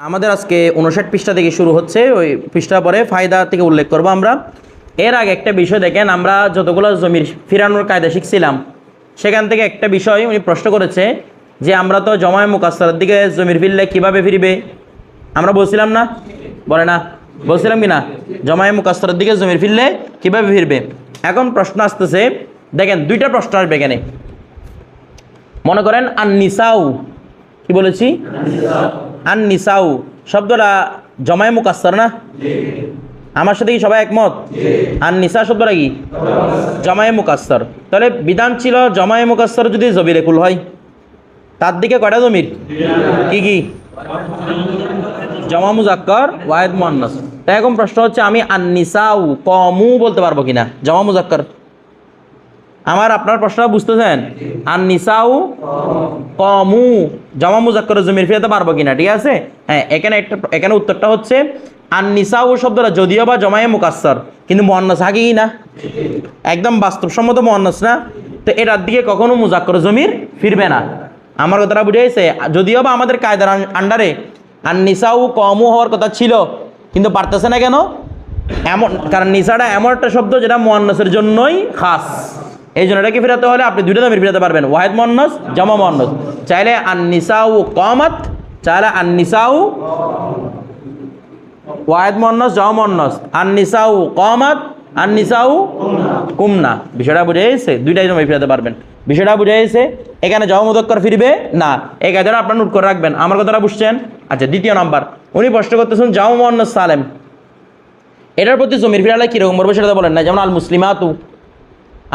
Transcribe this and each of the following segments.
আমাদের আজকে উনষাট পৃষ্ঠা থেকে শুরু হচ্ছে। ওই পৃষ্ঠা পরে ফায়দা থেকে উল্লেখ করব আমরা। এর আগে একটা বিষয় দেখেন, আমরা যতগুলো জমির ফিরানোর কায়দা শিখছিলাম, সেখান থেকে একটা বিষয় উনি প্রশ্ন করেছে যে, আমরা তো জমায় মুকাস্তার দিকে জমির ফিরলে কীভাবে ফিরবে? আমরা বলছিলাম না? বলে না। বলছিলাম কি না? জমায় মুকাস্তার দিকে জমির ফিরলে কীভাবে ফিরবে? এখন প্রশ্ন আসতেছে, দেখেন দুইটা প্রশ্ন আসবে এখানে। মনে করেন আন নিসাউ কি বলেছি? আন নিসাউ শব্দটা জমায় মুকাস্তার না? আমার সাথে কি সবাই একমত? আর নিসা শব্দটা কি? জমায়ে মুকাস্সর। তাহলে বিধান ছিল জমায়ে মুকাস্সর যদি জবির একুল হয়। তার দিকে কয়টা জমির? কি কি? জমা মুজাক্কর ওয়াহেদ মুয়ান্নাস তাই এখন প্রশ্ন হচ্ছে আমি আননিসাউ, কমু বলতে পারব কিনা? জমা মুজাক্কর। আমার আপনার প্রশ্নটা বুঝতেছেন? আননিসাউ কমু। জমা মুজাক্কর জমির ফিরাতে পারব কিনা, ঠিক আছে? হ্যাঁ এখানে একটা এখানে উত্তরটা হচ্ছে আননিসাউ শব্দটা যদিও বা জমায়ে মুকাস্সর, কিন্তু মুয়ান্নাস হাকি না? একদম বাস্তবসম্মত মহান্নাস না? তো এটার দিকে কখনো মুজাক্কর জমির ফিরবে না। আমার কথাটা বুঝে গেছে? যদিও বা আমাদের কায়দার আন্ডারে আর আননিসাউ কমু হওয়ার কথা ছিল, কিন্তু পারতেছে না কেন? এমন কারণ নিসাটা এমন একটা শব্দ যেটা মুয়ান্নাসের জন্যই খাস। এই জন্য এটাকে ফেরাতে হলে? আপনি দুইটা দামের ফেরাতে পারবেন। ওয়াহেদ মন্নস জমা মন্নস চাইলে আননিসাউ কমাত, চাইলে আননিসাউ ওয়াহেদ মন্নস জমা মন্নস আননিসাউ কমাত, আননিসাউ কুমনা। বিষয়টা বুঝে গেছে দুইটাই জমা ফেরাতে পারবেন। বিষয়টা বুঝে গেছে এখানে জমা মুদক্কর ফিরবে? না। এই কায়দাটা আপনার নোট করে রাখবেন। আমার কথাটা বুঝছেন? আচ্ছা দ্বিতীয় নাম্বার। উনি প্রশ্ন করতেছেন, জামা মন্নস সালেম। এটার প্রতি জমির ফিরালে কীরকম বলব সেটা বলেন না যেমন আল মুসলিমাতু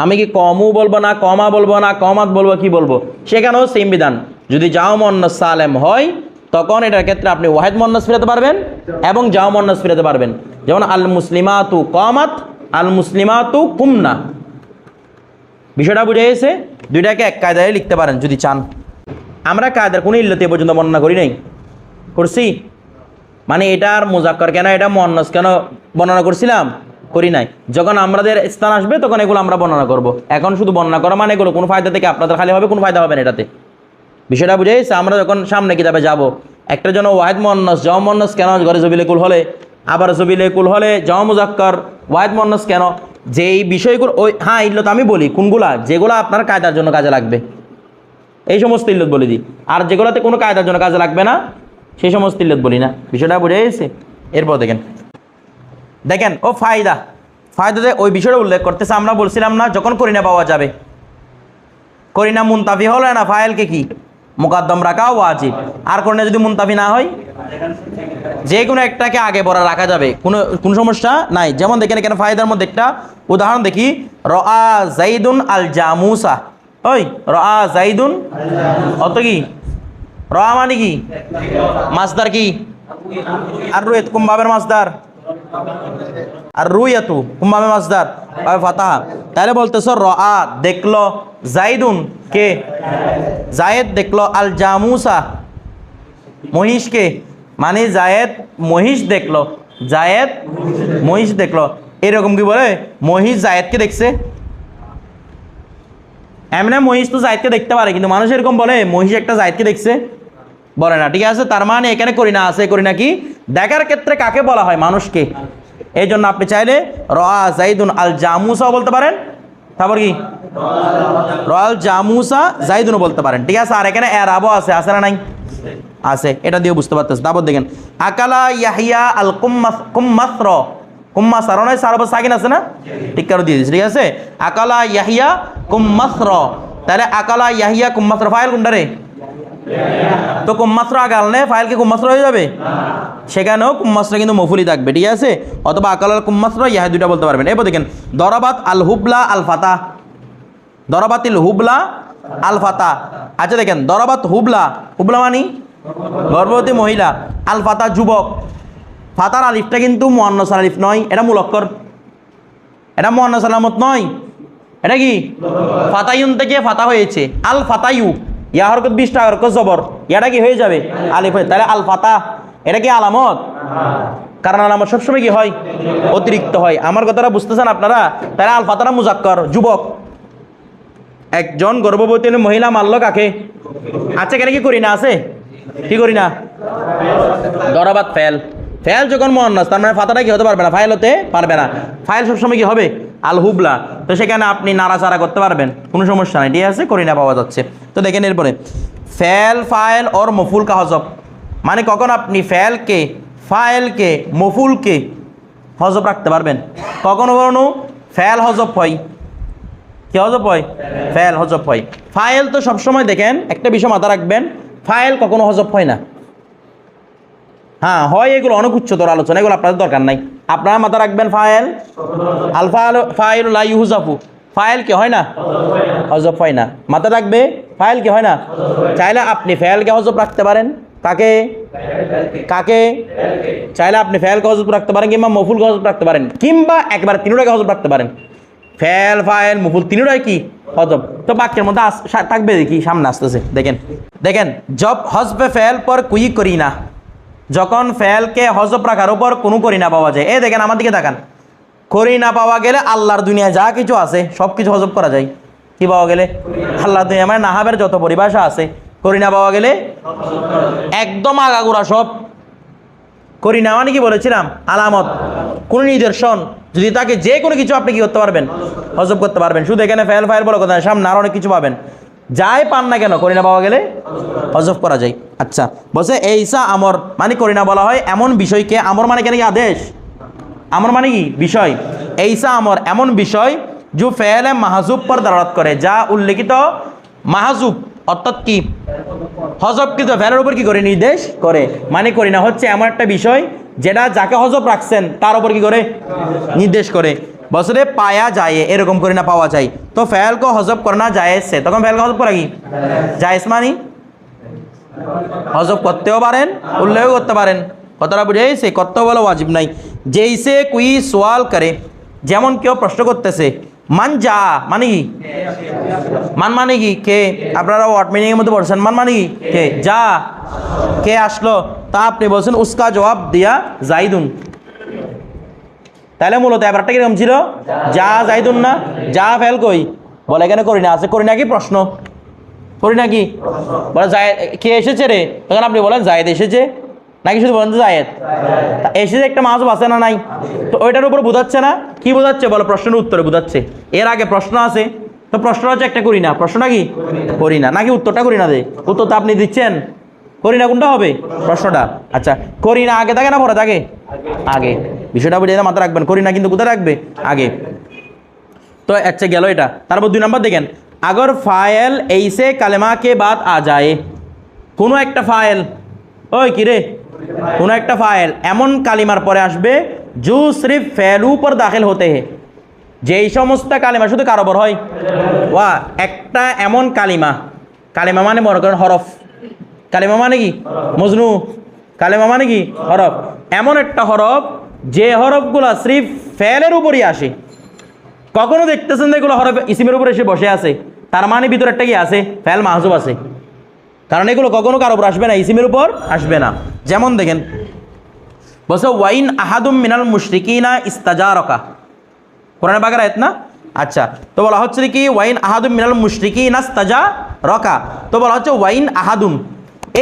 আমি কি কমু বলব না, কমা বলব না, কমাত বলব, কি বলব? সেখানেও সেম বিধান। যদি যাও মন্নস সালেম হয়, তখন এটার ক্ষেত্রে আপনি ওয়াহেদ মন্নস ফিরাতে পারবেন এবং যাও মন্নস ফিরাতে পারবেন। যেমন আল মুসলিমাতু কমাত আল মুসলিমাতু কুমনা। বিষয়টা বুঝে গেছে? দুইটাকে এক কায়দায় লিখতে পারেন যদি চান। আমরা কায়দার কোনো ইল্লতি পর্যন্ত বর্ণনা করি নাই। করছি? মানে এটার মোজাক্কর কেন, এটা মন্নস কেন বর্ণনা করছিলাম? করি নাই। যখন আমাদের স্থান আসবে, তখন এগুলো আমরা বর্ণনা করব। এখন শুধু বর্ণনা করা মানে এগুলো। কোনো ফায়দা থেকে আপনাদের খালি হবে, কোনো ফায়দা হবে না এটাতে। বিষয়টা বুঝে আমরা যখন সামনে কিতাবে যাব, একটা জন্য ওয়াহেদ মন্নস জম মন্নস কেন ঘরে জবিলে কুল হলে? আবার জবিলে কুল হলে জম মুজাক্কর ওয়াহেদ মন্নস কেন? যে এই বিষয়গুলো, ওই হ্যাঁ ইল্লত আমি বলি, কোনগুলা? যেগুলো আপনার কায়দার জন্য কাজে লাগবে। এই সমস্ত ইল্লত বলে দিই। আর যেগুলোতে কোনো কায়দার জন্য কাজে লাগবে না সেই সমস্ত ইল্লত বলি না। বিষয়টা বুঝে গেছে? এরপর দেখেন। দেখেন, ও ফায়দা। ফায়দাতে ওই বিষয়টা উল্লেখ করতেছে, আমরা বলছিলাম না, যখন করিনা পাওয়া যাবে। করিনা মুনতাফি হলে না ফাইলকে কি? মুকাদ্দম রাখাও ওয়াজিব। আর করিনা যদি মুনতাফি না হয় যে কোনো একটাকে আগে বড় রাখা যাবে। কোনো কোনো সমস্যা নাই। যেমন দেখেন এখানে ফায়দার মধ্যে একটা উদাহরণ দেখি। রা জাইদুন আল জামুসা ওই র আ জাইদুন অত কি? রা মানে কি? মাছদার কি? আর রুয়েত কুম্বাবের মাছদার? আর রুইয়াতু মাছদার আর ফাতাহা। তাহলে বলতেছো র আ দেখল জাইদুন, কে? জায়েদ দেখল আল জামুসা। মহিষকে মানে জায়েদ মহিষ দেখল। জায়েদ মহিষ দেখল। এরকম কি বলে? মহিষ জায়েদকে দেখছে। এমনি মহিষ তো জায়েদকে দেখতে পারে, কিন্তু মানুষ এরকম বলে, মহিষ একটা জায়েদকে দেখছে। বলে না, ঠিক আছে? তার মানে এখানে করি না, আছে করি না কি? দেখার ক্ষেত্রে কাকে বলা হয়? মানুষকে। এই জন্য আপনি চাইলে রা জাইদুন আল জামুসাও বলতে পারেন। তারপর কি? রয়াল জামুসা জাইদুনও বলতে পারেন। ঠিক আছে? আর এখানে এরাবো আছে আছে না নাই? আছে। এটা দিয়ে বুঝতে পারতেছে তারপর দেখেন, আকালা ইয়াহিয়া আল কুম্মাস, কুম্মাসর। কুম্মাস আর নয় সারব সাকিন আছে না? ঠিক করে দিয়ে দিয়েছে, ঠিক আছে? আকালা ইয়াহিয়া কুম্মাসর। তাহলে আকালা ইয়াহিয়া কুম্মাসর ফাইল কোনটা রে? তো কুম্মাস্ত্র আগাল নে, ফাইল কি হয়ে যাবে? সেখানেও কুম্মাস্ত্র কিন্তু মফুলি থাকবে, ঠিক আছে? অথবা আকাল আল কুম্মাস্ত্র ইহা দুইটা বলতে পারবেন। এরপর দেখেন, দরাবাত আল হুবলা আল ফাতা দরাবাতিল হুবলা আল ফাতা আচ্ছা দেখেন, দরাবাত হুবলা হুবলা মানি? গর্ভবতী মহিলা, আল ফাতা যুবক। ফাতার আলিফটা কিন্তু মোহান্নস আলিফ নয়, এটা মূলক্কর। এটা মোহান্নস আলামত নয়। এটা কি? ফাতাইউন থেকে ফাতা হয়েছে। আল ফাতাইউ ইয়া হরকত বিশ টাকা হরকত জবর। এটা কি হয়ে যাবে? আলিফ হয়ে তাহলে আল ফাতা এটা কি আলামত? কারণ আলামত সবসময় কি হয়? অতিরিক্ত হয়। আমার কথাটা বুঝতেছেন আপনারা? তাহলে আল ফাতারা মুজাক্কর, যুবক। একজন গর্ভবতী মহিলা মারল কাকে? আচ্ছা কেন কি করি না? আছে? কি করি না? দরাবাত ফেল। ফেল যখন মহান্নাস তার মানে ফাতাটা কি হতে পারবে না? ফাইল হতে পারবে না। ফাইল সবসময় কি হবে? আল হুবলা তো সেখানে আপনি নাড়াচাড়া করতে পারবেন। কোনো সমস্যা নাই। ঠিক আছে? করি না পাওয়া যাচ্ছে। তো দেখেন এরপরে, ফেল, ফাইল ওর মফুল কাহজব। মানে কখন আপনি ফেলকে, ফাইলকে, মফুলকে হজব রাখতে পারবেন? কখনো কখনো ফেল হজব হয়। কি হজব হয়? ফেল হজব হয়। ফাইল তো সবসময় দেখেন, একটা বিষয় মাথা রাখবেন, ফাইল কখনো হজব হয় না। হ্যাঁ হয় এগুলো অনেক উচ্চতর আলোচনা, এগুলো আপনাদের দরকার নাই। আপনারা মাথা রাখবেন ফাইল আলফা ফাইল লা ইউজাফু ফাইল কি হয় না? হজব হয় না। মাথা রাখবে? ফাইল কি হয় না? চাইলে আপনি ফেলকে হজব রাখতে পারেন। কাকে? কাকে? চাইলে আপনি ফেলকে হজব রাখতে পারেন কিংবা মফুলকে হজব রাখতে পারেন। কিংবা একবার তিনটাকে হজব রাখতে পারেন। ফেল ফাইল মুফুল, তিনটাই কি? হজব। তো বাক্যের মধ্যে থাকবে দেখি সামনে আসতেছে। দেখেন। দেখেন, জব হজবে ফেল পর কুই করি না। যখন ফেলকে হজব রাখার উপর কোনো করি না পাওয়া যায়। এ দেখেন আমার দিকে তাকান। করি না পাওয়া গেলে আল্লাহর দুনিয়ায় যা কিছু আছে, সব কিছু হজব করা যায়। কি পাওয়া গেলে? আল্লাহর দুনিয়া মানে নাহাবের যত পরিভাষা আছে। করি না পাওয়া গেলে একদম আগাগোড়া সব। করি না মানে কি বলেছিলাম? আলামত। কোন নিদর্শন। যদি তাকে যে কোনো কিছু আপনি কি করতে পারবেন? হজব করতে পারবেন। শুধু এখানে ফেল, ফাইল বলে কথা সামনে আরও অনেক কিছু পাবেন। যাই পান না কেন, করি না পাওয়া গেলে হজব করা যায়। আচ্ছা বলছে এইসা আমর মানে করি না বলা হয়। এমন বিষয়কে আমর মানে কেন কি? আদেশ। আমর মানে কি? বিষয়। এইসা আমর, এমন বিষয় যে ফেলে মাহাজুব পর দাঁড়াত করে, যা উল্লেখিত মাহাজুব, অর্থাৎ কি? হজবকৃত ফেলের উপর কি করে? নির্দেশ করে। মানে করি না হচ্ছে এমন একটা বিষয় যেটা যাকে হজব রাখছেন, তার উপর কি করে? নির্দেশ করে। বছরে পায়া যায়, এরকম করে না পাওয়া যায়। তো ফেলকে হজব করে না যায়সে তখন ফেলকে হজব করা কি? জায়েজ মানি? হজব করতেও পারেন উল্লেখ করতে পারেন। কথাটা বুঝেছে করতে বলে ওয়াজিব নাই। যেইসে কুই সোয়াল করে, যেমন কেউ প্রশ্ন করতেছে, মান যা মানে কি? মান মানে কি? কে? আপনারা ওয়ার্ড মিনিংয়ের মধ্যে পড়ছেন, মান মানে কি? কে? যা কে আসলো? তা আপনি বলছেন, উস্কা জবাব দিয়া জাইদুন। তাহলে মূলত ব্যাপারটা কীরকম ছিল? যা জাইদুন না যা ফেল কই? বলে, এখানে করি না। আছে, করি না কি? প্রশ্ন। করি না কি বলে জায়েদ, কে এসেছে রে? তখন আপনি বলেন, জায়েদ এসেছে। নাকি শুধু বলেন জায়েদ? তা এসেছে একটা মাছ আছে না নাই? তো ওইটার উপর বোঝাচ্ছে না? কি বোঝাচ্ছে? বলো প্রশ্নের উত্তরে বোঝাচ্ছে। এর আগে প্রশ্ন আছে। তো প্রশ্ন হচ্ছে একটা করি না। প্রশ্নটা কি করি না। নাকি উত্তরটা করি না দে। উত্তরটা আপনি দিচ্ছেন। করি না কোনটা হবে? প্রশ্নটা। আচ্ছা করি না আগে থাকে না পরে? থাকে আগে। বিষয়টা বুঝে মাথা রাখবেন। করি না কিন্তু কোথায় রাখবে? আগে। তো আচ্ছা গেল এটা। তারপর দুই নম্বর দেখেন। আগর ফাইল এইসে কালেমা কে বাদ আ যায়। কোনো একটা ফাইল ওই কিরে কোনো একটা ফাইল এমন কালিমার পরে আসবে জু সির্ফ ফেলু পর দাখিল হতে হে। যেই সমস্ত কালিমা শুধু কারোবর হয়? ওয়া, একটা এমন কালিমা। কালিমা মানে মনে করেন হরফ। কালিমা মানে কি? মজনু। কালিমা মানে কি? হরফ। এমন একটা হরফ, যে হরফগুলা সির্ফ ফেলের উপরই আসে। কখনো দেখতেছেন এগুলো হরফ ইসিমের উপরে এসে বসে আছে? তার মানে ভিতরে একটা কি আছে? ফেল মাহজুব আছে। কারণ এগুলো কখনো কারও উপর আসবে না, ইসিমের উপর আসবে না। যেমন দেখেন, বলছে, ওয়াইন আহাদুম মিনাল মুশরিকিনা ইস্তাজারকা। কোরআনে বাগের আয়াত না? আচ্ছা তো বলা হচ্ছে কি, ওয়াইন আহাদুম মিনাল মুশরিকিনা ইস্তাজা রকা তো বলা হচ্ছে, ওয়াইন আহাদুম।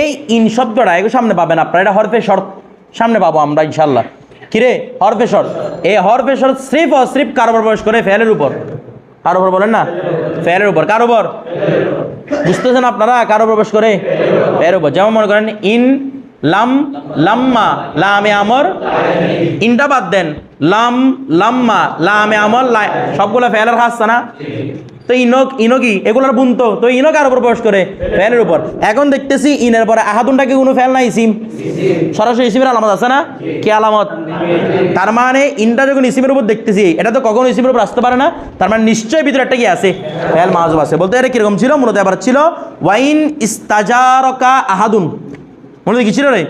এই ইন শব্দটা এগুলো সামনে পাবেন আপনারা, এটা হরফে শর্ত। সামনে পাবো আমরা ইনশাল্লাহ কিরে? হরফে শর্ত। এই হরফে শর্ত, স্রিফ ও স্রিফ কার উপর প্রবেশ করে ফেলের উপর। কার উপর বলেন না? ফ্যারের উপর। কার বুঝতেছেন আপনারা কারও প্রবেশ করে? ফ্যারের উপর। যেমন মনে করেন ইন লাম, লাম্মা, লামে আমর। ইনটা বাদ দেন। লাম, লাম্মা, লামে আমর সবগুলো ফেলের হাসছে না তো ইনক ইনো কি এগুলোর বুনতো তো। ইনো কার উপর প্রবেশ করে? ফ্যানের উপর। এখন দেখতেছি ইনের পরে আহাদুনটা কি কোনো ফেল নাই? ইসিম সরাসরি ইসিমের আলামত আছে না? কি আলামত? তার মানে ইনটা যখন ইসিমের উপর দেখতেছি, এটা তো কখনো ইসিমের উপর আসতে পারে না। তার মানে নিশ্চয়ই ভিতরে একটা কি আছে। ফেল মাহাজব আছে। বলতে এটা কীরকম ছিল? মূলত এবার ছিল, ওয়াইন ইস্তাজারকা আহাদুন। মনে কি ছিল রে?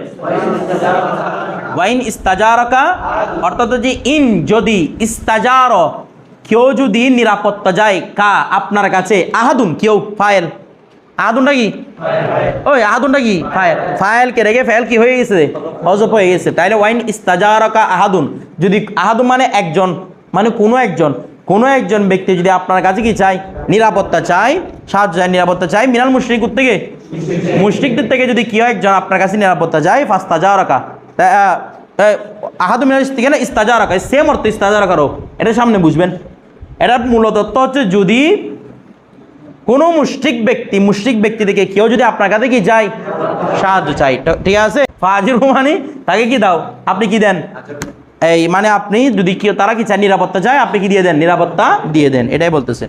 ওয়াইন ইস্তাজারকা, অর্থাৎ যে ইন যদি ইস্তাজার, কেউ যদি নিরাপত্তা যায়, কা, আপনার কাছে, আহাদুন, কেউ ফাইল আহাদুনটা কি? ওই আহাদুনটা কি? ফাইল ফাইল কে রেখে ফাইল কি হয়ে গেছে? হজব হয়ে গেছে। তাইলে ওয়াইন ইস্তাজারকা আহাদুন। যদি আহাদুন মানে একজন মানে কোনো একজন। কোনো একজন ব্যক্তি যদি আপনার কাছে কি চাই নিরাপত্তা চাই সাহায্য চাই নিরাপত্তা চাই মিনাল মুশরিক থেকে মুশরিকদের থেকে যদি কেউ একজন আপনার কাছে নিরাপত্তা যায় ফাস্তা যা রাখা আহাদু মিনাল থেকে না ইস্তাজা রাখা সেম অর্থ ইস্তাজা রাখারও এটা সামনে বুঝবেন। এটার মূলত তথ্য হচ্ছে যদি কোনো মুশরিক ব্যক্তি মুশরিক ব্যক্তি থেকে কেউ যদি আপনার কাছে কি যায় সাহায্য চাই ঠিক আছে? ফাজির মানে তাকে কি দাও? আপনি কি দেন? এই মানে আপনি যদি কেউ, তারা কি চায় নিরাপত্তা চায় আপনি কি দিয়ে দেন? নিরাপত্তা দিয়ে দেন। এটাই বলতেছে।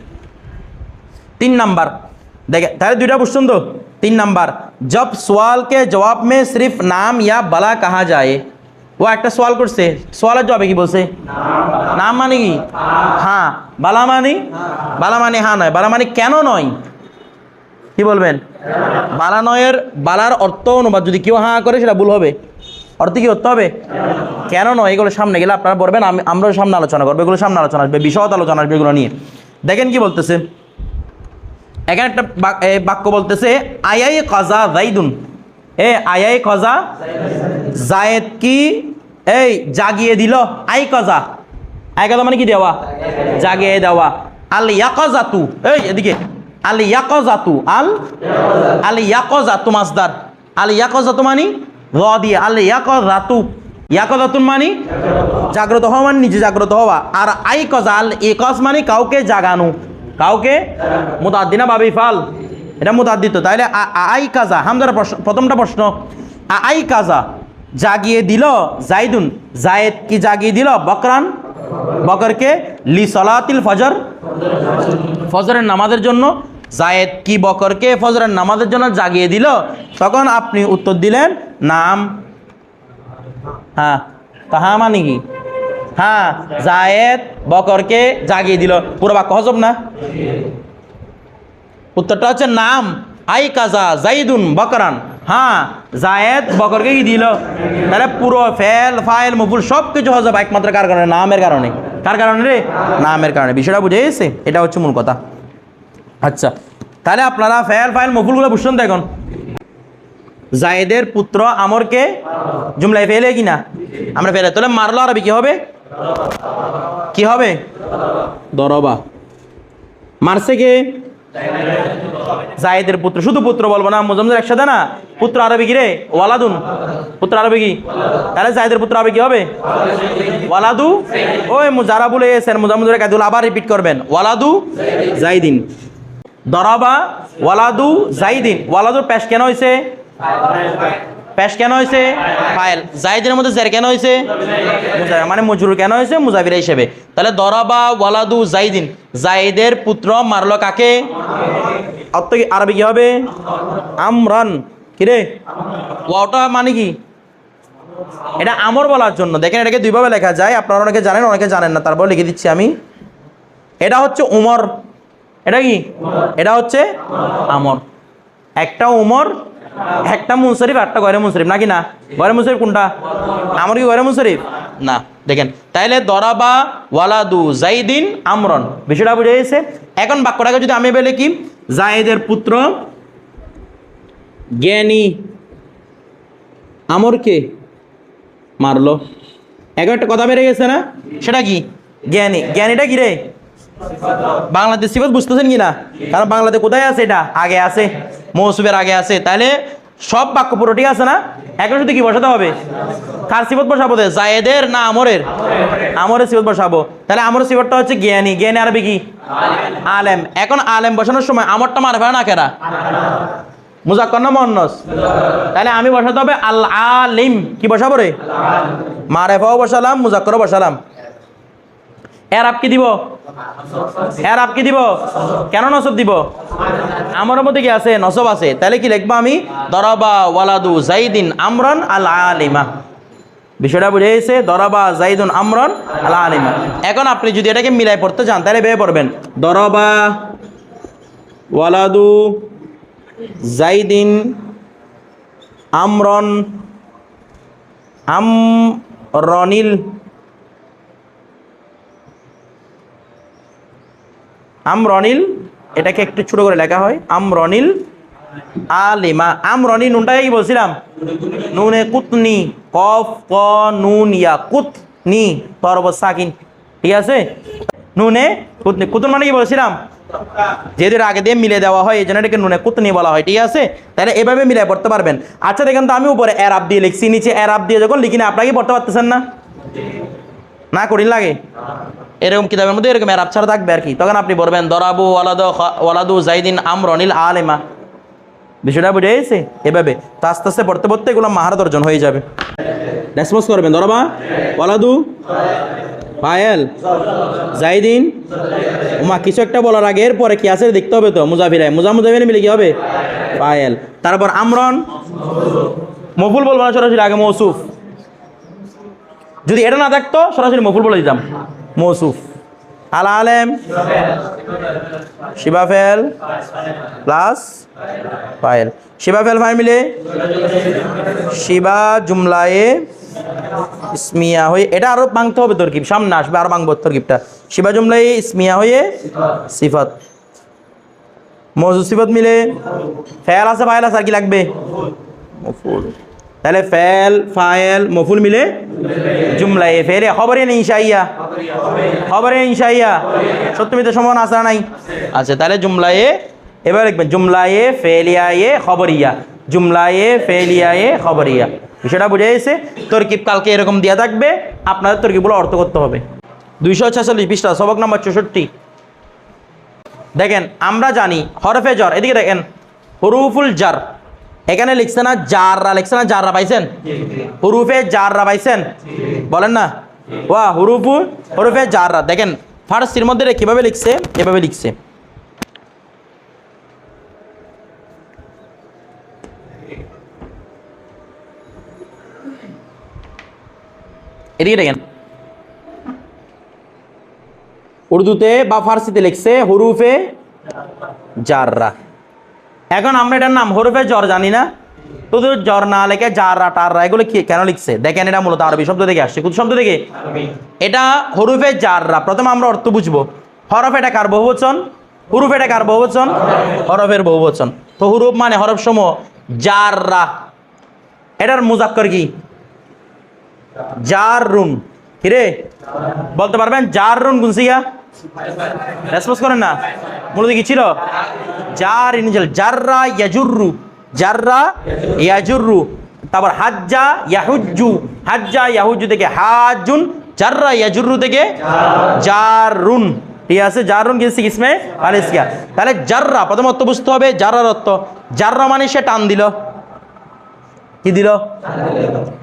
তিন নাম্বার। দেখে, তাহলে দুইটা প্রশ্ন তো? তিন নাম্বার। জব সোয়ালকে জবাব মে সিফ নাম ইয়া বালা কাহা যায়? ও একটা সোয়াল করছে। সোয়ালের জবাবে কি বলছে? নাম মানে কি? হ্যাঁ। বালা মানে? বালা মানে হ্যাঁ নয়। বালা মানে কেন নয়? কি বলবেন? বালা নয়ের, বালার অর্থ অনুবাদ যদি কেউ হ্যাঁ করে, সেটা ভুল হবে। অর্থ কি করতে হবে? কেন নয়? এগুলো সামনে গেলে আপনারা বলবেন, আমি আমরাও সামনে আলোচনা করব। এগুলো সামনে আলোচনা আসবে, বিশদ আলোচনা আসবে এগুলো নিয়ে। দেখেন কি বলতেছে। এখানে একটা বাক্য বলতেছে আই আয়াই কজা জাইদুন এ আই আয়াই কজা জায়েদ কি? এই, জাগিয়ে দিল। আই কজা। আই কজা মানে কি দেওয়া? জাগিয়ে দেওয়া। আল ইয়াকজাতু। এই, এদিকে। আল ইয়াকজাতু। আল আল ইয়াকজাতু মাসদার আল ইয়াকজাতু মানে? র দিয়ে আল ইয়াকজাতু ইয়াকজাতুন মানে? জাগ্রত হওয়া মানে নিজে জাগ্রত হওয়া। আর আই কজা আল একজ মানে কাউকে জাগানো। কাউকে? মুতাদ্দিনা বাবি ফাল এটা মুতাদ্দিত। তাইলে আই কাজা হামদার প্রশ্ন, প্রথমটা প্রশ্ন। আই কাজা জাগিয়ে দিল জাইদুন। জায়েদ কি জাগিয়ে দিল? বকরান? বকরকে লি সলাতিল ফজর। ফজরের নামাজের জন্য। জায়েদ কি বকরকে ফজরের নামাজের জন্য জাগিয়ে দিল? তখন আপনি উত্তর দিলেন, নাম। হ্যাঁ তাহা মানে কি? হ্যাঁ জায়েদ বকরকে জাগিয়ে দিল। পুরো বাক্য হজব না? উত্তরটা হচ্ছে নাম। আই কাজা জাইদুন বকরান। হ্যাঁ জায়েদ বকরকে কি দিল? তাহলে পুরো ফেল, ফাইল, মফুল সব কিছু হজব একমাত্র কার কারণে? নামের কারণে। কার কারণে রে? নামের কারণে। বিষয়টা বুঝে গেছে? এটা হচ্ছে মূল কথা। আচ্ছা তাহলে আপনারা ফেল ফাইল, মফুলগুলো বুঝছেন তো এখন? জায়েদের পুত্র আমরকে জুমলায় ফেলে কি না আমরা ফেলে, তাহলে মারলো আরবি, কি হবে? কি হবে? দরবা। মারছে কে? জায়েদের পুত্র, শুধু পুত্র বলব না মোজামদের একসাথে না? পুত্র আরবি কি রে? ওয়ালাদুন। পুত্র আরবি কি? তাহলে জায়েদের পুত্র আরবি কি হবে? ওয়ালাদু। ওই যারা বলে এসেন মুজামুদের কাদুল আবার রিপিট করবেন। ওয়ালাদু জাইদিন। দরাবা ওয়ালাদু জাইদিন। ওয়ালাদুর পেশ কেন হয়েছে পেশ কেন হয়েছে ফাইল। জাইদের মধ্যে জের কেন হয়েছে মানে মজুর কেন হয়েছে মুজাফির হিসেবে। তাহলে দরাবা ওয়ালাদু জাইদিন। জাইদের পুত্র মারলো কাকে? অর্থ কি আরবি কি হবে? আমরান। কিরে ওয়াটা মানে কি? এটা আমর বলার জন্য। দেখেন এটাকে দুইভাবে লেখা যায়। আপনারা অনেকে জানেন অনেকে জানেন না। তারপর লিখে দিচ্ছি আমি। এটা হচ্ছে উমর। এটা কি? এটা হচ্ছে আমর। একটা উমর, একটা মুনসরিফ একটা গয়রে মুনসরিফ, নাকি না? গয়রে মুনসরিফ কোনটা? আমর কি গয়রে মুনসরিফ? না, দেখেন, তাইলে দরাবা ওয়ালাদু জাইদিন আমরন। বিষয়টা বুঝে গেছে? এখন বাক্যটাকে যদি আমি বলে কি জায়েদের পুত্র জ্ঞানী আমরকে মারলো। এখন একটা কথা বেড়ে গেছে না? সেটা কি? জ্ঞানী। জ্ঞানীটা কি রে? বাংলাদেশ সিফত বুঝতেছেন কি না কারণ বাংলাদেশ কোথায় আছে এটা? আগে আছে, মৌসুমের আগে আছে। তাহলে সব বাক্য পুরো ঠিক আছে না? এখন শুধু কি বসাতে হবে? কার সিফত বসাবো? জায়েদের না আমরের? আমরের সিফত বসাবো। তাহলে আমরের সিফতটা হচ্ছে জ্ঞানী। জ্ঞানী আরবি কি? আলেম। এখন আলেম বসানোর সময় আমরটা মারবে না কেরা? মুজাক্কর না মন্নস তাহলে আমি বসাতে হবে আল আলিম কি বসাবো রে? মারেফাও বসালাম, মুজাক্করও বসালাম। এরাব কি দিব? এরাব কি দিব। কেন নসব দিব? আমার মধ্যে কি আছে? নসব আছে। তাহলে কি লিখব আমি? দরাবা ওয়ালাদু জাইদিন আমরন আল আলিমা। বিষয়টা বুঝে গেছে? দরাবা জাইদুন আমরন আল আলিমা। এখন আপনি যদি এটাকে মিলাই পড়তে চান তাহলে বেয়ে পড়বেন। দরাবা ওয়ালাদু জাইদিন আমরন আমরনিল আমরনিল, এটাকে একটু ছোট করে লেখা হয় আম আমরনিল আলিমা। আমরনি নুনটাকে কি বলছিলাম? নুনে কুতনি, কফ, ক, নুন, ইয়া, কুতনি, তরব, সাকিন। ঠিক আছে? নুনে কুতনি। কুতুন মানে কি বলছিলাম? যেহেতু আগে দিয়ে মিলে দেওয়া হয়, এই জন্য এটাকে নুনে কুতনি বলা হয়। ঠিক আছে? তাহলে এভাবে মিলে পড়তে পারবেন। আচ্ছা দেখেন তো আমি উপরে এরাব দিয়ে লিখছি, নিচে এরাব দিয়ে যখন লিখি না আপনাকে পড়তে পারতেছেন না? না, কঠিন লাগে। এরকম কিতাবের মধ্যে এরকম এরাব ছাড়া থাকবে আর কি। তখন আপনি বলবেন, দরাবু ওয়ালাদ ওয়ালাদু জাইদিন আমরনিল আলেমা। বিষয়টা বুঝে গেছে? এভাবে। তো আস্তে আস্তে পড়তে পড়তে এগুলো মাহারত অর্জন হয়ে যাবে। রেসপন্স করবেন। দরবা? ওয়ালাদু? পায়েল জাইদিন মা কিছু একটা বলার আগে এরপরে কি আছে দেখতে হবে তো, মুজাফিরায়। মুজা মুজাফিরে মিলে কি হবে? পায়েল তারপর আমরন? মফুল বলব না, সরাসরি আগে মৌসুফ। যদি এটা না থাকতো, সরাসরি মফুল বলে দিতাম। মৌসুফ। আল আলেম। শিবাফেল প্লাস পায়েল শিবাফেল ফাই মিলে শিবা জুমলায়ে ইসমিয়া হয়ে, এটা আরও ভাঙতে হবে তোর তরকিব সামনে আসবে, আরও ভাঙবো তরকিবটা শিবা জুমলায়ে ইসমিয়া হয়ে সিফাত। মজুদ সিফাত মিলে। ফেল আছে, ফাইল আছে, আর কি লাগবে? তাহলে ফেল, ফায়েল, মফুল মিলে জুমলায়ে। ফেলে। খবরে নেই ইনশাইয়া খবরে ইনশাইয়া সত্যমিতে সম্ভাবনা আসা নাই? আচ্ছা তাহলে জুমলায়ে এবার লিখবেন জুমলায়ে ফেলিয়ায়ে খবরিয়া। জুমলায়ে ফেলিয়ায়ে খবরিয়া। বিষয়টা বুঝে গেছে? তরকিব কালকে এরকম দেওয়া থাকবে, আপনাদের তরকিবগুলো অর্থ করতে হবে। দুইশো ছেচল্লিশ পৃষ্ঠা, সবক নম্বর চৌষট্টি। দেখেন, আমরা জানি, হরফে জ্বর, এদিকে দেখেন, হরুফুল জার এখানে লিখছে না জাররা, লিখছে না জাররা পাইছেন? হুরুফে জাররা পাইছেন? বলেন না। ওয়া, হুরুফু, হরুফে জাররা। দেখেন ফার্সির মধ্যে কীভাবে লিখছে? এভাবে লিখছে। এদিকে দেখেন। উর্দুতে বা ফার্সিতে লিখছে হুরুফে জাররা। এখন আমরা এটার নাম হরুফে জ্বর জানি না। শুধু জ্বর না লেখে জাররা টাররা এগুলো কি কেন লিখছে? দেখেন এটা মূলত আরবি শব্দ থেকে আসছে। কোন শব্দ থেকে এটা হরুফে জাররা প্রথমে আমরা অর্থ বুঝব। হরফ এটা কার বহুবচন? হুরুফ এটা কার বহুবচন? হরফের বহুবচন। তো হুরুফ মানে হরফ সমূহ জাররা এটার মুজাক্কর কি? জাররুন কিরে বলতে পারবেন? জাররুন গুনসিয়া রেসপন্স করেন না। মূলত কি ছিল? জার ইনিজাল জাররা ইয়াজুরু জাররা ইয়াজুররু। তারপর হাজ্জা ইয়াহুজ্জু। হাজ্জা ইয়াহুজ্জু থেকে হাজুন। জাররা ইয়াজুররু থেকে জারুন ঠিক আছে? জাররুন গেছি কিসমে? আলিসিয়া তাহলে জাররা, প্রথম অর্থ বুঝতে হবে জাররার অর্থ। জাররা মানে সে টান দিল। কি দিল?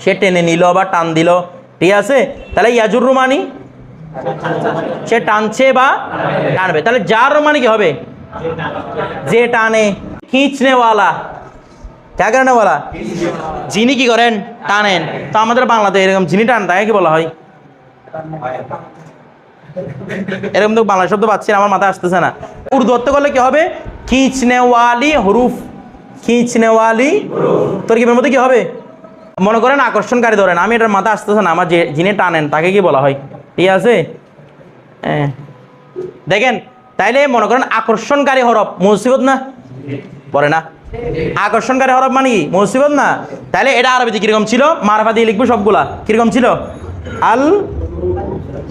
সে টেনে নিল বা টান দিল। ঠিক আছে? তাহলে ইয়াজুররু মানি? সে টানছে বা টানবে। তাহলে যার মানে কি হবে? যে টানে খিঁচনেওয়ালা ক্যা যিনি কি করেন? টানেন। তো আমাদের বাংলাতে এরকম যিনি টান, তাকে কি বলা হয়? এরকম তো বাংলা শব্দ পাচ্ছি আমার মাথায় আসতেছে না। উর্দু অর্থ করলে কি হবে? খিঁচনেওয়ালি হরুফ। খিঁচনেওয়ালি তোর কি মধ্যে কি হবে? মনে করেন আকর্ষণকারী ধরেন। আমি এটার মাথা আসতেছে না, আমার যে যিনি টানেন, তাকে কি বলা হয়? ঠিক আছে। দেখেন, তাইলে মনে করেন আকর্ষণকারী হরফ, মুসিবত না? পরে না। আকর্ষণকারী হরফ মানে কি? মুসিবত না? তাহলে এটা আরবিতে কীরকম ছিল? মারফা দিয়ে লিখব সবগুলা। কীরকম ছিল? আল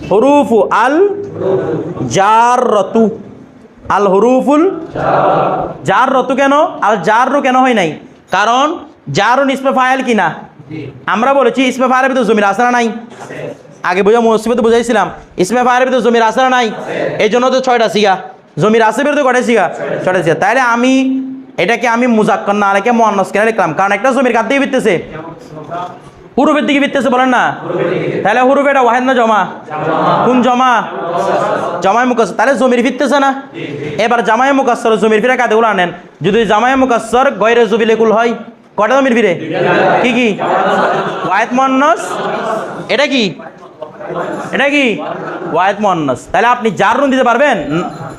হরুফু আল জার রতু আল হরুফুল জার রতু কেন? আল জার রু কেন হয় নাই? কারণ জারুন ইসমে ফায়াল কিনা? আমরা বলেছি ইসমে ফায়ালের ভিতরে জমির আসরা নাই? আগে বোঝা মুসিবত বুঝাইছিলাম ইসমে ফায়ালের ভিতরে জমির আসরা নাই। এই জন্য তো ছয়টা সিগা। জমির আসের ভিতরে কয়টা সিগা? ছয়টা। সিগা। তাহলে আমি এটাকে আমি মুজাক্কর না লেখে মোয়ান্নস কেন লিখলাম কারণ একটা জমির কার দিকে বিত্তেছে হুরুফের দিকে বিত্তেছে বলেন না? তাহলে হুরুফ এটা ওয়াহেদ না জমা? কোন জমা? জামাই মুকাসর তাহলে জমির ফিরতেছে না? এবার জামাই মুকাসর জমির ফিরে কাদেগুলো আনেন যদি জামাই মুকাসর গয়রে জবিলেকুল হয় কটা জমির ফিরে? কি কি? ওয়াহেদ মন্নস এটা কি? এটা কি? ওয়াহেদ মন্নস তাহলে আপনি জার রুন দিতে পারবেন?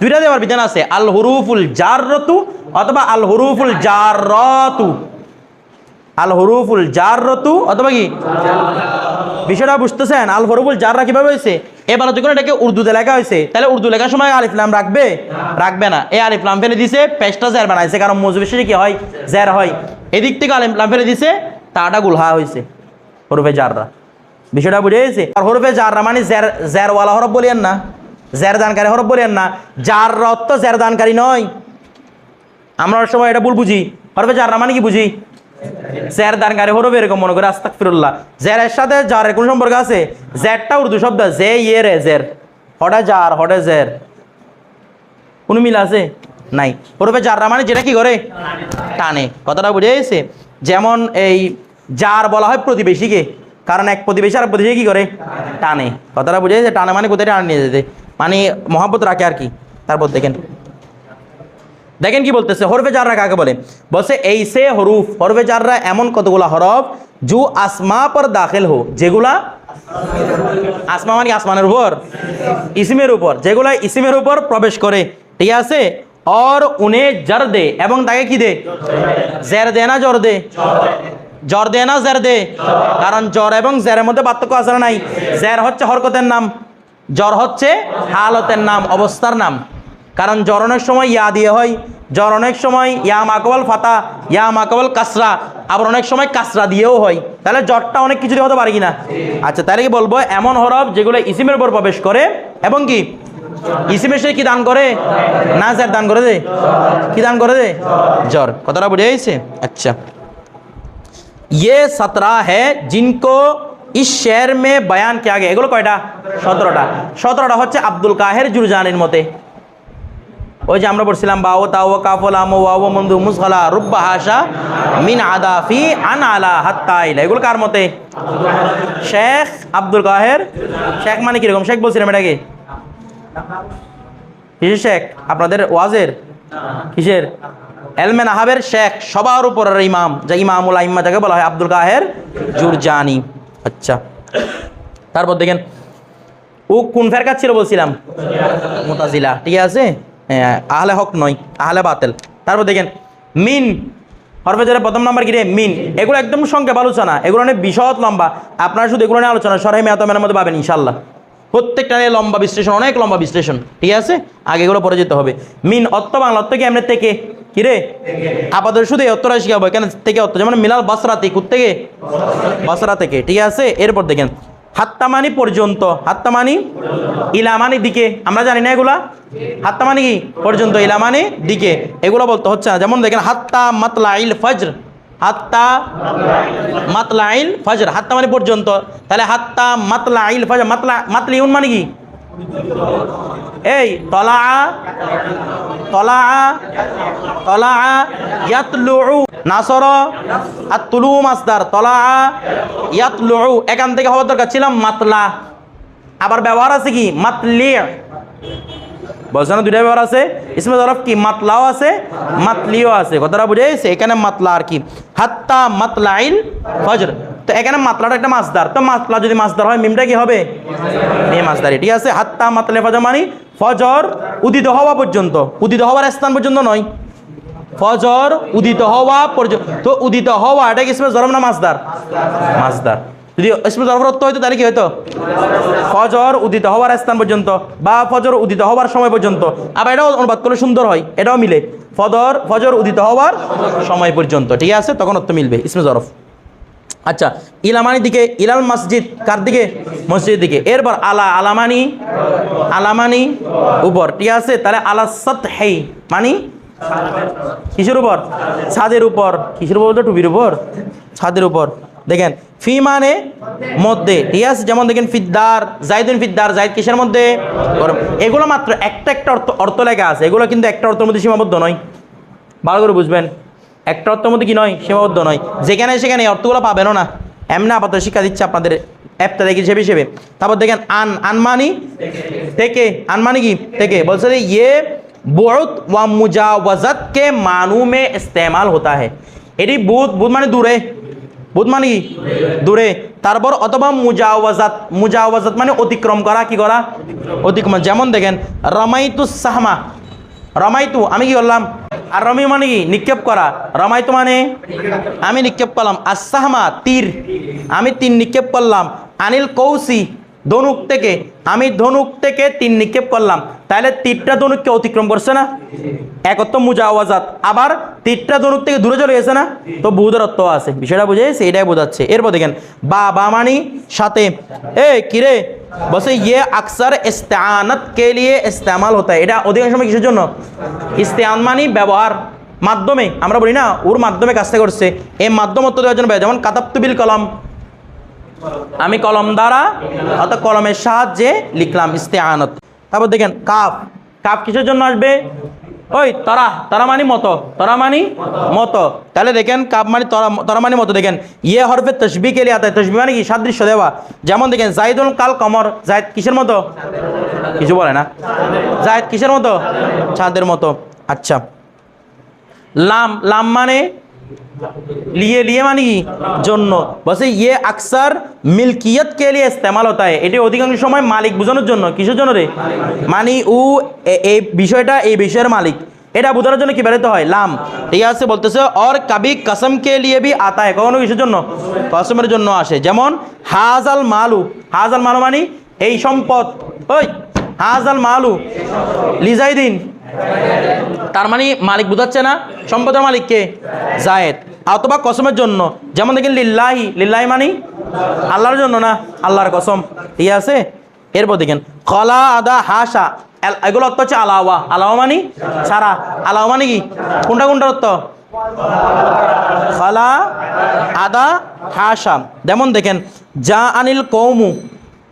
দুইটা দেওয়ার বিধান আছে। আল হুরুফুল জার রতু অথবা আল হুরুফুল জার রতু আল হরুফুল জার রতু অথবা কি? বিষয়টা বুঝতেছেন? আল হরুফুল জাররা কীভাবে হয়েছে? এবার যখন এটাকে উর্দুতে লেখা হয়েছে। তাহলে উর্দু লেখার সময় আলিফলাম রাখবে? রাখবে না। এই আলিফলাম ফেলে দিছে পেশটা জের বানাইছে, কারণ মজুবের শেষে কি হয়? জের হয়। এদিক থেকে আলিফলাম ফেলে দিছে, তাটা গুলহা হয়েছে, হরুফে জাররা। বিষয়টা বুঝে গেছে? আর হরুফে জাররা মানে জের জেরওয়ালা হরফ বলিয়েন না। জের দানকারী হরফ বলেন না। যার অর্থ জের দানকারী নয়। আমরা অনেক সময় এটা ভুল বুঝি। হরফে যার মানে কি বুঝি? জের দানকারী হরফ এরকম মনে করে আস্তাক ফিরুল্লাহ জেরের সাথে জারের কোন সম্পর্ক আছে? জেরটা উর্দু শব্দ জে ইয়ে রে জের হঠাৎ জার হঠাৎ জের কোনো মিল আছে? নাই। হরফে যাররা মানে যেটা কি করে? টানে। কথাটা বুঝে গেছে? যেমন এই যার বলা হয় প্রতিবেশীকে। কারণ এক প্রতিবেশী আর প্রতিবেশী কি করে টানে কথাটা বুঝে গেছে টানে মানে কোথায় টানে নিয়ে যেতে মানে মহাব্বত রাখে আর কি তারপর দেখেন দেখেন কি বলতেছে হরফে জাররা কাকে বলে বলছে এই সে হরুফ হরফে জাররা এমন কতগুলা হরফ জু আসমা পর দাখিল হো যেগুলা আসমা মানে কি আসমানের উপর ইসিমের উপর যেগুলা ইসিমের উপর প্রবেশ করে ঠিক আছে और उन्हें जर दे এবং তাকে কি দে জের দে না জর দে জ্বর দে না জের দে। কারণ জ্বর এবং জেরের মধ্যে পার্থক্য আছে না নাই? জের হচ্ছে হরকতের নাম। জ্বর হচ্ছে হালতের নাম, অবস্থার নাম। কারণ জ্বর অনেক সময় ইয়া দিয়ে হয়। জ্বর অনেক সময় ইয়া মাকবল ফাতা, ইয়া মাকবল কাসরা, আবার অনেক সময় কাসরা দিয়েও হয়। তাহলে জ্বরটা অনেক কিছু হতে পারে কিনা? আচ্ছা তাহলে কি বলব, এমন হরফ যেগুলো ইসিমের উপর প্রবেশ করে এবং কি? ইসিমের সে কি দান করে? না স্যার দান করে দে। কি দান করে দে? জ্বর। কথাটা বুঝে আচ্ছা। ইয়ে সতেরহ হ্যাঁ জিনকো ইস শের মে বয়ান কে আগে এগুলো কয়টা সতেরোটা সতেরোটা হচ্ছে আব্দুল কাহের জুরজানের মতে ওই যে আমরা পড়ছিলাম, বাও, তাও, কাফল, আমো, ওয়াও, মন্দু, মুসগলা, রুব্বা, হাসা, মিন আদাফি, আন আলা হাত্তাইলা এগুলো কার মতে? শেখ আব্দুল কাহের। শেখ মানে কীরকম শেখ বলছিলাম এটাকে। কিসের শেখ? আপনাদের ওয়াজের? কিসের? এলমেন আহাবের শেখ সবার উপরের ইমাম যা ইমামুল আইম্মা যাকে বলা হয় আব্দুল কাহের জুরজানি। আচ্ছা। তারপর দেখেন ও কোন ফেরকাত ছিল বলছিলাম? মোতাজিলা। ঠিক আছে? হ্যাঁ, আহলে হক নয় আহলে বাতেল। তারপর দেখেন মিন। হরফে জেরে প্রথম নাম্বার কি রে? মিন। এগুলো একদম সংক্ষেপ আলোচনা। এগুলো অনেক বিশদ লম্বা। আপনারা শুধু এগুলো নিয়ে আলোচনা সরাই মেয়াতমের মধ্যে পাবেন ইনশাল্লাহ প্রত্যেকটা নিয়ে লম্বা বিশ্লেষণ অনেক লম্বা বিশ্লেষণ। ঠিক আছে? আগে এগুলো পরে যেতে হবে। মিন অর্থ বাংলা অর্থ কি? এমনি থেকে কি রে আপাতত শুধু এই অর্থটা শিখাবো এখানে থেকে অর্থ যেমন মিলাল বাসরাতি থেকে বাসরা থেকে ঠিক আছে? এরপর দেখেন, হাত্তামানি পর্যন্ত, হাত্তামানি ইলামানি দিকে, আমরা জানি না এগুলা? হাত্তামানি কি? পর্যন্ত ইলামানি দিকে, এগুলো বলতে হচ্ছে না। যেমন দেখেন, হাত্তা মাতলাইল ফজর, হাত্তা মাতলাইল ফজর হাত্তা মানে পর্যন্ত। তাহলে হাত্তা মাতলাইল ফজর, মাতলা মাতলিউন মানে কি? এই তলা তলা তলা নাসর আর তুলু মাসদার তলা ইয়াতলু এখান থেকে হওয়ার দরকার ছিলাম মাতলা। আবার ব্যবহার আছে কি? মাতলি। বলছে না দুইটা ব্যবহার আছে? ইসমে তরফ কি? মাতলাও আছে, মাতলিও আছে। কথাটা বুঝে এখানে মাতলা আর কি। হাত্তা মাতলাইল ফজর। তো এখানে মাতলাটা একটা মাছদার। তো মাতলা যদি মাছদার হয়, মিমটা কি হবে? এই মাছদারি ঠিক আছে? হাত্তা মাতলে ফজর মানে? ফজর উদিত হওয়া পর্যন্ত। উদিত হওয়ার স্থান পর্যন্ত নয়। ফজর উদিত হওয়া পর্যন্ত। তো উদিত হওয়া, এটা কি ইসমে জরম না মাছদার? মাছদার। যদি ইসমে জরফের অর্থ হইতো, তাহলে কি হইতো? ফজর উদিত হওয়ার স্থান পর্যন্ত বা ফজর উদিত হওয়ার সময় পর্যন্ত। আবার এটাও অনুবাদ করলে সুন্দর হয়। এটাও মিলে। ফজর ফজর উদিত হওয়ার সময় পর্যন্ত। ঠিক আছে? তখন অর্থ মিলবে। ইসমে জরফ। আচ্ছা ইলামানির দিকে, ইলাল মসজিদ কার দিকে? মসজিদের দিকে। এরপর আলা আলামানি আলামানি উপর। ঠিক আছে? তাহলে আলা সত হেই মানি? কিসের উপর? ছাদের উপর। কিসের উপর? টুপির উপর। ছাদের উপর। দেখেন, ফি মানে মধ্যে। ঠিক আছে? যেমন দেখেন, ফিদ্দার জাইদুন ফিদ্দার, জাইদ কিসের মধ্যে? এগুলো মাত্র একটা একটা অর্থ অর্থ লেখা আছে। এগুলো কিন্তু একটা অর্থের মধ্যে সীমাবদ্ধ নয়। ভালো করে বুঝবেন। একটা অর্থের মধ্যে কি নয়? সীমাবদ্ধ নয়। যেখানে সেখানে অর্থগুলো পাবেনও না। এমনি আপাতত শিক্ষা দিচ্ছে আপনাদের অ্যাপটা দেখি হিসেবে হিসেবে। তারপর দেখেন, আন আনমানি থেকে। আনমানি কি? থেকে। বলছে যে ইয়ে বহুত ওয়া মুজাওয়াজাত কে মানু মে ইস্তেমাল হতা है এটি বুধ বুধ মানে দূরে। বুধ মানে কি? দূরে। তারপর অথবা মুজাওয়াজাত মুজাওয়াজাত মানে অতিক্রম করা, কি করা? অতিক্রম। যেমন দেখেন রমাইতু সাহমা রমাইতু, আমি কি করলাম আর রমি মানে কি? নিক্ষেপ করা। রমাইতু মানে? আমি নিক্ষেপ করলাম। আসাহমা তীর। আমি তীর নিক্ষেপ করলাম। আনিল কৌশি ধনুক থেকে, আমি ধনুক থেকে তিন নিক্ষেপ করলাম। তাহলে তীরটা ধনুককে অতিক্রম করছে না? একত্র মুজা আওয়াজাত আবার তীরটা ধনুক থেকে দূরে চলে গেছে না? তো বুধের অর্থ আছে। বিষয়টা বুঝে এটাই বোঝাচ্ছে। এরপর দেখেন বা মানি সাথে, এ কিরে বসে ইয়ে আকসার ইস্তেআনত কে লিয়ে ইস্তেমাল হতা এটা অধিকাংশ সময় কিসের জন্য? ইস্তেআন মানে ব্যবহার। মাধ্যমে, আমরা বলি না, ওর মাধ্যমে কাজটা করছে। এই মাধ্যম উত্তর দেওয়ার জন্য যেমন কাতাবতুবিল কলম। আমি কলম দ্বারা, অর্থাৎ কলমের সাহায্যে লিখলাম ইস্তেআনত তারপর দেখেন, কাফ। কাফ কিসের জন্য আসবে? ওই তরা তরা মানি মতো। তরা মানি মতো। তাহলে দেখেন কাপ মানে তরা তরা মানি মতো। দেখেন ইয়ে হরফে তসবি কে লিয়ে তসবি মানে কি? সাদৃশ্য দেওয়া। যেমন দেখেন, জাইদুল কাল কমর। জায়দ কিসের মতো? কিছু বলে না। জায়দ কিসের মতো? ছাদের মতো। আচ্ছা। লাম লাম মানে लिए लिए मानी কি জন্য বসে ইয়ে আকসার মিল্কিয়ত কে লিয়ে ইস্তেমাল হতা है এটি অধিকাংশ সময় মালিক বোঝানোর জন্য কিসের জন্য রে মানে উ এ- এই বিষয়টা এই বিষয়ের মালিক এটা বোঝানোর জন্য কি বেরোতে হয় লাম ঠিক আছে বলতেছে और কবি কসম কে লিয়ে भी आता है কখনো কিসের জন্য কসমের জন্য আসে যেমন হাজাল মালু হাজাল মালু মানে এই সম্পদ ওই হাজাল মালু লিজাইদিন তার মানে মালিক বোঝাচ্ছে না? সম্পদের মালিক কে? জায়েদ। অথবা কসমের জন্য। যেমন দেখেন লিল্লাহি। লিল্লাহি মানি আল্লাহর জন্য না? আল্লাহর কসম। ঠিক আছে? এরপর দেখেন কলা আদা হাসা। এগুলো অর্থ হচ্ছে আলাওয়া। আলাওয়া মানি সারা। আলাওয়া মানে কি? কোনটা কোনটা অর্থ? খালা আদা হাসা। যেমন দেখেন যা আনিল কৌমু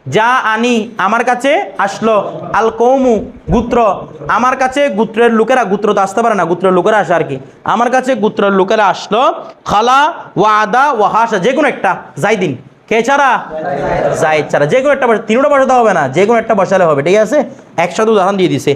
যা আনি আমার কাছে আসলো। আল কৌমু গুত্র। আমার কাছে গুত্রের লোকেরা গুত্র তো আসতে পারে না গুত্রের লোকেরা আসে আর কি। আমার কাছে গুত্রের লোকেরা আসলো খালা ওয়া আদা ওয়া হাসা যে কোনো একটা যাই দিন কে ছাড়া? যাই ছাড়া। যে কোনো একটা বসা তিনটা বসাতে হবে না যে কোনো একটা বসালে হবে ঠিক আছে? একসাথে উদাহরণ দিয়ে দিছে।